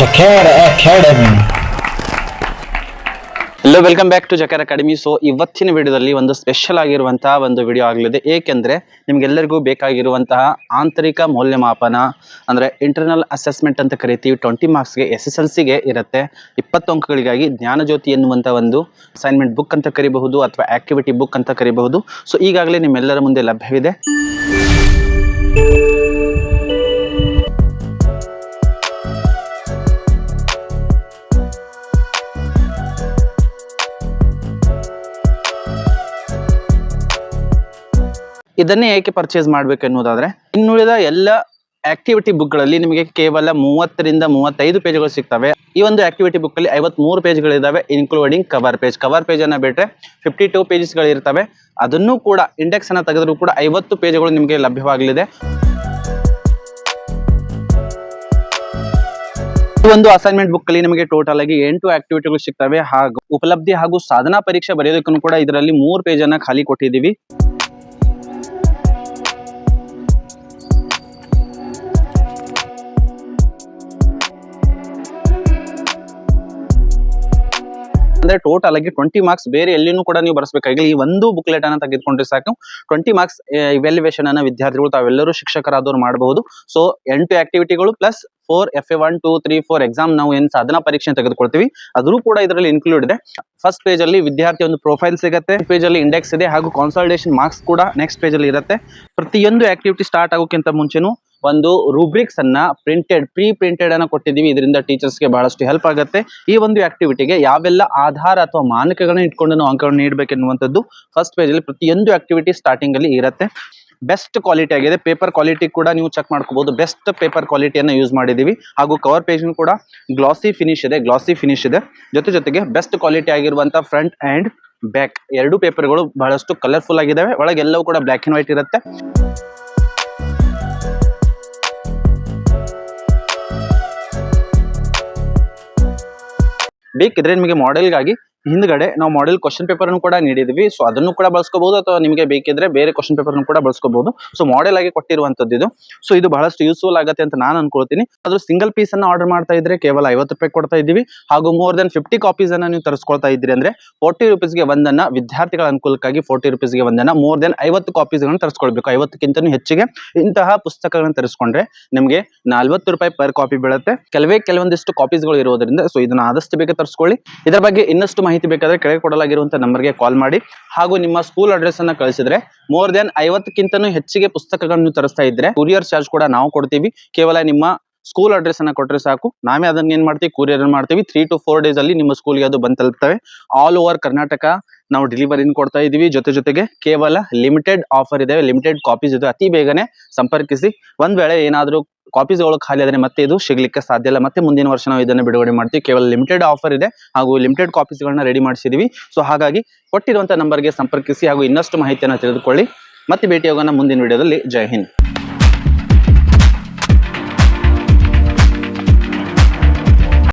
Jakarta academy hello welcome back to ಜಕರ್ academy so ಇವತ್ತಿನ ವಿಡಿಯೋದಲ್ಲಿ ಒಂದು ಸ್ಪೆಷಲ್ ಆಗಿರುವಂತಹ ಒಂದು ವಿಡಿಯೋ ಆಗಲಿದೆ. ಏಕೆಂದರೆ ನಿಮ್ಗೆಲ್ಲರಿಗೂ ಬೇಕಾಗಿರುವಂತಹ ಆಂತರಿಕ ಮೌಲ್ಯಮಾಪನ, ಅಂದರೆ ಇಂಟರ್ನಲ್ ಅಸೆಸ್ಮೆಂಟ್ ಅಂತ ಕರಿತೀವಿ. ಟ್ವೆಂಟಿ ಮಾರ್ಕ್ಸ್ಗೆ ಎಸ್ ಎಸ್ ಎಲ್ ಸಿಗೆ ಇರುತ್ತೆ. ಇಪ್ಪತ್ತು ಅಂಕಗಳಿಗಾಗಿ ಜ್ಞಾನಜ್ಯೋತಿ ಎನ್ನುವಂಥ ಒಂದು ಅಸೈನ್ಮೆಂಟ್ ಬುಕ್ ಅಂತ ಕರಿಬಹುದು ಅಥವಾ ಆಕ್ಟಿವಿಟಿ ಬುಕ್ ಅಂತ ಕರಿಬಹುದು. ಸೊ ಈಗಾಗಲೇ ನಿಮ್ಮೆಲ್ಲರ ಮುಂದೆ ಲಭ್ಯವಿದೆ. ಇದನ್ನೇ ಏಕೆ ಪರ್ಚೇಸ್ ಮಾಡಬೇಕು ಎನ್ನುವುದಾದ್ರೆ ಇನ್ನುಳಿದ ಎಲ್ಲ ಆಕ್ಟಿವಿಟಿ ಬುಕ್ಗಳಲ್ಲಿ ನಿಮಗೆ ಕೇವಲ ಮೂವತ್ತರಿಂದ ಮೂವತ್ತೈದು ಪೇಜ್ಗಳು ಸಿಗ್ತವೆ. ಈ ಒಂದು ಆಕ್ಟಿವಿಟಿ ಬುಕ್ ಅಲ್ಲಿ ಐವತ್ಮೂರು ಪೇಜ್ಗಳಿದ್ದಾವೆ including cover page cover page ಅನ್ನ ಬಿಟ್ರೆ ಫಿಫ್ಟಿ ಟೂ ಪೇಜಸ್ಗಳು ಇರ್ತವೆ. ಅದನ್ನು ಕೂಡ ಇಂಡೆಕ್ಸ್ ಅನ್ನ ತೆಗೆದ್ರು ಕೂಡ ಐವತ್ತು ಪೇಜ್ಗಳು ನಿಮಗೆ ಲಭ್ಯವಾಗಲಿದೆ. ಈ ಒಂದು ಅಸೈನ್ಮೆಂಟ್ ಬುಕ್ ಅಲ್ಲಿ ನಿಮಗೆ ಟೋಟಲ್ ಆಗಿ ಎಂಟು ಆಕ್ಟಿವಿಟಿಗಳು ಸಿಗ್ತವೆ. ಹಾಗೂ ಉಪಲಬ್ಧಿ ಹಾಗೂ ಸಾಧನಾ ಪರೀಕ್ಷೆ ಬರೆಯೋದಕ್ಕೂ ಕೂಡ ಇದರಲ್ಲಿ ಮೂರು ಪೇಜ್ ಅನ್ನ ಖಾಲಿ ಕೊಟ್ಟಿದ್ದೀವಿ. ಅಂದ್ರೆ ಟೋಟಲ್ ಆಗಿ ಟ್ವೆಂಟಿ ಮಾರ್ಕ್ಸ್ ಬೇರೆ ಎಲ್ಲಿನೂ ಕೂಡ ನೀವು ಬರಸ್ಬೇಕಾಗಿಲ್ಲ ಈ ಒಂದು ಬುಕ್ಲೆಟ್ ಅನ್ನ ತೆಗೆದುಕೊಂಡ್ರೆ ಸಾಕು. ಟ್ವೆಂಟಿ ಮಾರ್ಕ್ಸ್ ಇವ್ಯಾಲ್ಯೂಯೇಷನ್ ಅನ್ನ ವಿದ್ಯಾರ್ಥಿಗಳು ತಾವೆಲ್ಲರೂ ಶಿಕ್ಷಕರಾದವರು ಮಾಡಬಹುದು. ಸೊ ಎಂಟು ಆಕ್ಟಿವಿಟಿಗಳು plus four F A one two three four exam ನಾವು ಏನ್ ಸಾಧನಾ ಪರೀಕ್ಷೆ ತೆಗೆದುಕೊಳ್ತೀವಿ. ಅದ್ರೂ ಕೂಡ ಇದರಲ್ಲಿ ಇನ್ಕ್ಲೂಡ್ ಇದೆ. ಫಸ್ಟ್ ಪೇಜ್ ಅಲ್ಲಿ ವಿದ್ಯಾರ್ಥಿ ಒಂದು ಪ್ರೊಫೈಲ್ ಸಿಗುತ್ತೆ. ಪೇಜ್ ಅಲ್ಲಿ ಇಂಡೆಕ್ಸ್ ಇದೆ ಹಾಗೂ ಕಾನ್ಸಲ್ಟೇಷನ್ ಮಾರ್ಕ್ಸ್ ಕೂಡ ನೆಕ್ಸ್ಟ್ ಪೇಜ್ ಅಲ್ಲಿ ಇರುತ್ತೆ. ಪ್ರತಿಯೊಂದು ಆಕ್ಟಿವಿಟಿ ಸ್ಟಾರ್ಟ್ ಆಗೋಕ್ಕಿಂತ ಮುಂಚೆನೂ ಒಂದು ರೂಬ್ರಿಕ್ಸ್ ಅನ್ನ ಪ್ರಿಂಟೆಡ್ ಪ್ರೀ ಪ್ರಿಂಟೆಡ್ ಅನ್ನ ಕೊಟ್ಟಿದ್ದೀವಿ. ಇದರಿಂದ ಟೀಚರ್ಸ್ಗೆ ಬಹಳಷ್ಟು ಹೆಲ್ಪ್ ಆಗುತ್ತೆ. ಈ ಒಂದು ಆಕ್ಟಿವಿಟಿಗೆ ಯಾವೆಲ್ಲ ಆಧಾರ ಅಥವಾ ಮಾನಕಗಳನ್ನ ಇಟ್ಕೊಂಡು ನಾವು ಅಂಕಗಳನ್ನು ನೀಡಬೇಕೆನ್ನುವಂಥದ್ದು ಫಸ್ಟ್ ಪೇಜ್ ಅಲ್ಲಿ ಪ್ರತಿಯೊಂದು ಆಕ್ಟಿವಿಟಿ ಸ್ಟಾರ್ಟಿಂಗ್ ಅಲ್ಲಿ ಇರುತ್ತೆ. ಬೆಸ್ಟ್ ಕ್ವಾಲಿಟಿ ಆಗಿದೆ. ಪೇಪರ್ ಕ್ವಾಲಿಟಿ ಕೂಡ ನೀವು ಚೆಕ್ ಮಾಡ್ಕೋಬಹುದು ಬೆಸ್ಟ್ ಪೇಪರ್ ಕ್ವಾಲಿಟಿಯನ್ನು ಯೂಸ್ ಮಾಡಿದ್ದೀವಿ. ಹಾಗೂ ಕವರ್ ಪೇಜ್ ಕೂಡ ಗ್ಲಾಸಿ ಫಿನಿಶ್ ಇದೆ ಗ್ಲಾಸಿ ಫಿನಿಶ್ ಇದೆ. ಜೊತೆ ಜೊತೆಗೆ ಬೆಸ್ಟ್ ಕ್ವಾಲಿಟಿ ಆಗಿರುವಂತಹ ಫ್ರಂಟ್ ಅಂಡ್ ಬ್ಯಾಕ್ ಎರಡು ಪೇಪರ್ಗಳು ಬಹಳಷ್ಟು ಕಲರ್ಫುಲ್ ಆಗಿದ್ದಾವೆ. ಒಳಗೆಲ್ಲವೂ ಕೂಡ ಬ್ಲ್ಯಾಕ್ ಅಂಡ್ ವೈಟ್ ಇರುತ್ತೆ. ಬೇಕಿದ್ರೆ ನಿಮಗೆ ಮಾಡೆಲ್ಗಾಗಿ ಹಿಂದ್ಗಡೆ ನಾವು ಮಾಡೆಲ್ ಕ್ವಶನ್ ಪೇಪರ್ ಅನ್ನು ಕೂಡ ನೀಡಿದ್ವಿ. ಸೊ ಅದನ್ನು ಕೂಡ ಬಳಸ್ಕೋಬಹುದು ಅಥವಾ ನಿಮಗೆ ಬೇಕಿದ್ರೆ ಬೇರೆ ಕ್ವಶನ್ ಪೇಪರ್ ಕೂಡ ಬಳಸ್ಕೋಬಹುದು. ಸೊ ಮಾಡೆಲ್ ಆಗಿ ಕೊಟ್ಟಿರುವಂತದ್ದು ಇದು. ಸೊ ಇದು ಬಹಳಷ್ಟು ಯೂಸ್ಫುಲ್ ಆಗುತ್ತೆ ಅಂತ ನಾನು ಅನ್ಕೊಳ್ತೀನಿ. ಅದ್ರ ಸಿಂಗಲ್ ಪೀಸ್ ಅನ್ನ ಆರ್ಡರ್ ಮಾಡ್ತಾ ಇದ್ರೆ ಕೇವಲ ಐವತ್ತು ರೂಪಾಯಿ ಕೊಡ್ತಾ ಇದ್ದೀವಿ. ಹಾಗೂ ಮೋರ್ ದೆನ್ ಫಿಫ್ಟಿ ಕಾಪೀಸ್ ಅನ್ನ ನೀವು ತರಿಸ್ಕೊಳ್ತಾ ಇದ್ರಿ ಅಂದ್ರೆ ಫೋರ್ಟಿ ರುಪೀಸ್ಗೆ ಒಂದನ್ನ ವಿದ್ಯಾರ್ಥಿಗಳ ಅನುಕೂಲಕ್ಕಾಗಿ ಫೋರ್ಟಿ ರುಪೀಸ್ಗೆ ಒಂದನ್ನ ಮೋರ್ ದನ್ ಐವತ್ತು ಕಾಪೀಸ್ ಗಳನ್ನ ತರಿಸ್ಕೊಳ್ಬೇಕು. ಐವತ್ತಕ್ಕಿಂತ ಹೆಚ್ಚಿಗೆ ಇಂತಹ ಪುಸ್ತಕಗಳನ್ನು ತರಿಸ್ಕೊಂಡ್ರೆ ನಿಮಗೆ ನಲ್ವತ್ತು ರೂಪಾಯಿ ಪರ್ ಕಾಪಿ ಬೀಳುತ್ತೆ. ಕೆಲವೇ ಕೆಲವೊಂದಿಷ್ಟು ಕಾಪೀಸ್ಗಳು ಇರೋದ್ರಿಂದ ಸೊ ಇದನ್ನ ಆದಷ್ಟು ಬೇಗ ತರಿಸ್ಕೊಳ್ಳಿ. ಇದರ ಬಗ್ಗೆ ಇನ್ನಷ್ಟು ಮಾಹಿತಿ ಬೇಕಾದ್ರೆ ಕೆಳಗೆ ಕೊಡಲಾಗಿರುವಂತಹ ನಂಬರ್ಗೆ ಕಾಲ್ ಮಾಡಿ. ಹಾಗೂ ನಿಮ್ಮ ಸ್ಕೂಲ್ ಅಡ್ರೆಸ್ ಅನ್ನ ಕಳಿಸಿದ್ರೆ ಮೋರ್ ದೆನ್ ಐವತ್ತಕ್ಕಿಂತನೂ ಹೆಚ್ಚಿಗೆ ಪುಸ್ತಕಗಳನ್ನು ತರಿಸ್ತಾ ಇದ್ರೆ ಕುರಿಯರ್ ಚಾರ್ಜ್ ಕೂಡ ನಾವು ಕೊಡ್ತೀವಿ. ಕೇವಲ ನಿಮ್ಮ ಸ್ಕೂಲ್ ಅಡ್ರೆಸ್ ಅನ್ನ ಕೊಟ್ಟರೆ ಸಾಕು. ನಾವೇ ಅದನ್ನ ಏನ್ ಮಾಡ್ತೀವಿ ಕೂರಿಯರ್ ಮಾಡ್ತೀವಿ. ತ್ರೀ ಟು ಫೋರ್ ಡೇಸ್ ಅಲ್ಲಿ ನಿಮ್ಮ ಸ್ಕೂಲ್ಗೆ ಅದು ಬಂದ್ ತಲುಪ್ತವೆ ಆಲ್ ಓವರ್ ಕರ್ನಾಟಕ ನಾವು ಡೆಲಿವರಿನ ಕೊಡ್ತಾ ಇದೀವಿ. ಜೊತೆ ಜೊತೆಗೆ ಕೇವಲ ಲಿಮಿಟೆಡ್ ಆಫರ್ ಇದೆ ಲಿಮಿಟೆಡ್ ಕಾಪೀಸ್ ಇದೆ ಅತಿ ಬೇಗನೆ ಸಂಪರ್ಕಿಸಿ. ಒಂದ್ ವೇಳೆ ಏನಾದರೂ ಕಾಪೀಸ್ಗಳು ಖಾಲಿ ಆದ್ರೆ ಮತ್ತೆ ಇದು ಸಿಗ್ಲಿಕ್ಕೆ ಸಾಧ್ಯ ಇಲ್ಲ. ಮತ್ತೆ ಮುಂದಿನ ವರ್ಷ ನಾವು ಇದನ್ನ ಬಿಡುಗಡೆ ಮಾಡ್ತೀವಿ. ಕೇವಲ ಲಿಮಿಟೆಡ್ ಆಫರ್ ಇದೆ. ಹಾಗೂ ಲಿಮಿಟೆಡ್ ಕಾಪೀಸ್ಗಳನ್ನ ರೆಡಿ ಮಾಡಿಸಿದೀವಿ. ಸೊ ಹಾಗಾಗಿ ಕೊಟ್ಟಿರುವಂತ ನಂಬರ್ಗೆ ಸಂಪರ್ಕಿಸಿ ಹಾಗೂ ಇನ್ನಷ್ಟು ಮಾಹಿತಿಯನ್ನು ತಿಳಿದುಕೊಳ್ಳಿ. ಮತ್ತೆ ಭೇಟಿಯಾಗೋಣ ಮುಂದಿನ ವಿಡಿಯೋದಲ್ಲಿ ಜೈ ಹಿಂದ್.